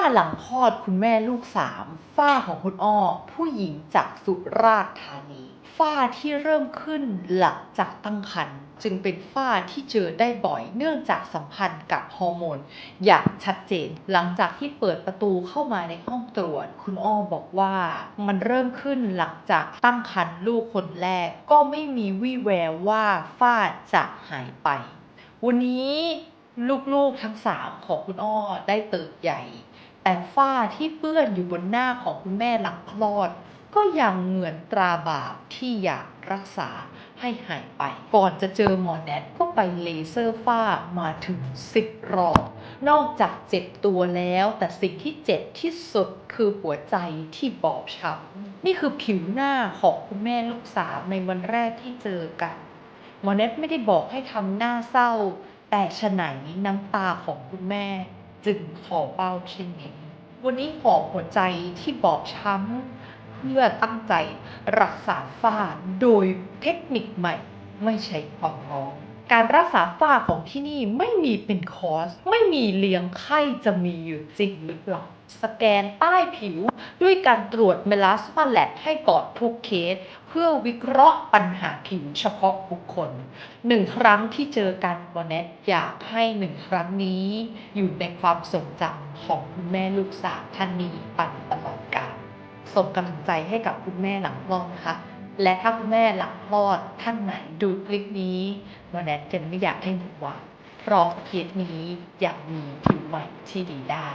ฝ้าหลังคลอดคุณแม่ลูกสามฝ้าของคุณอ้อ ผู้หญิงจากสุราษฎร์ธานี ฝ้าที่เริ่มขึ้นหลังจากตั้งครรภ์จึงเป็นฝ้าที่เจอได้บ่อยเนื่องจากสัมพันธ์กับฮอร์โมน อย่างชัดเจน หลังจากที่เปิดประตูเข้ามาในห้องตรวจ คุณอ้อบอกว่ามันเริ่มขึ้นหลังจากตั้งครรภ์ลูกคนแรก ก็ไม่มีวี่แววว่าฝ้าจะหายไป วันนี้ลูกๆทั้งสามของคุณอ้อได้เติบใหญ่ แต่ฝ้าที่เปื้อนอยู่บนหน้าของคุณแม่หลังคลอด ก็ยังเหมือนตราบาปที่อยากรักษาให้หายไป ก่อนจะเจอหมอแนทก็ไปเลเซอร์ฝ้ามาถึง 10 รอบ นอกจากเจ็บตัวแล้ว แต่สิ่งที่เจ็บที่สุดคือหัวใจที่บอบช้ำนี่คือผิวหน้าของคุณแม่ลูกสาวในวันแรกที่เจอกัน หมอเน็ตไม่ได้บอกให้ทำหน้าเศร้า แต่ฉะไหนน้ำตาของคุณแม่ จึงขอเป้าเช่นนี้วันนี้ขอหัวใจที่บอบช้ำเพื่อตั้งใจรักษาฝ้าโดยเทคนิคใหม่ไม่ใช่ความร้อง การรักษาฝ้าของที่นี่ไม่มีเป็นคอร์ส ไม่มีเลี้ยงไข้จะมีอยู่จริงหรือเปล่าสแกนใต้ผิวด้วยการตรวจเมลาสมาแลบให้ก่อนทุกเคส เพื่อวิเคราะห์ปัญหาผิวเฉพาะบุคคลหนึ่งครั้งที่เจอกันบอเนตอยากให้หนึ่งครั้งนี้ อยู่ในความทรงจำของคุณแม่ลูกสาวท่านนี้ไปตลอดกาลส่งกำลังใจให้กับคุณแม่หลังคลอดนะคะ และถ้าคุณแม่หลังคลอดท่านไหนดูคลิปนี้บอเนตจะไม่อยากให้หนูหวังเพราะเคสนี้อยากมีผิวใหม่ที่ดีได้